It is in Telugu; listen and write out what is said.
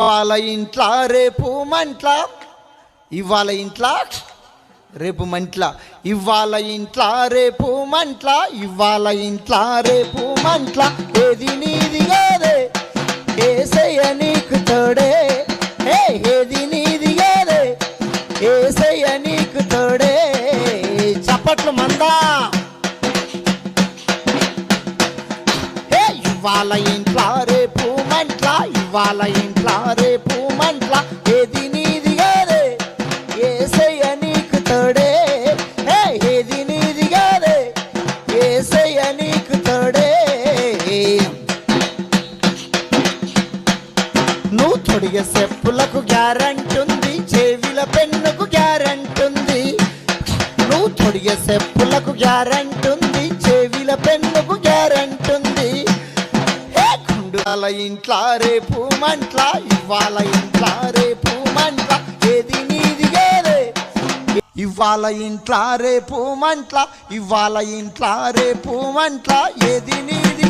ఇవాళ ఇంట్లా రేపు మంట్ల. ఇవాళ ఇంట్లా రేపు మంట్ల. ఇవాళ ఇంట్లా రేపు మంట్ల. ఇవాళ ఇంట్ల రేపు మంట్ల. ఏది నీది కాదే ఏసయ్య నీకు తోడే? ఏ ఏది నీది కాదే ఏసయ్య నీకు తోడే? చప్పట్లు మందా. ఏ ఇవాళ ఇంట్లా రేపు మంట్ల. వాళ్ళ ఇంట్లో రేపు మంట్ల. ఏది నీది గారే ఏసయ్య నీకు తోడే? ఏది నీది కాదే ఏసయ్య నీకు తోడే? నువ్వు తొడిగే చెప్పులకు గ్యారంటీ ఉంది చెవిల పెన్నుకు గ్యారంటీ ఉంది. నువ్వు తొడిగే చెప్పులకు గ్యారంటీ ఉంది చెవిల పెన్నుకు గ్యారంటీ ఉంది. ఇవాళ ఇంట్లా రేపు మంట్ల ఇవాళ ఇంట్ల రేపు మంట్ల ఏది నీది గేదే ఇవాళ ఇంట్ల రేపు మంట్ల ఇవాళ ఇంట్ల రేపు మంట్ల ఏది నీది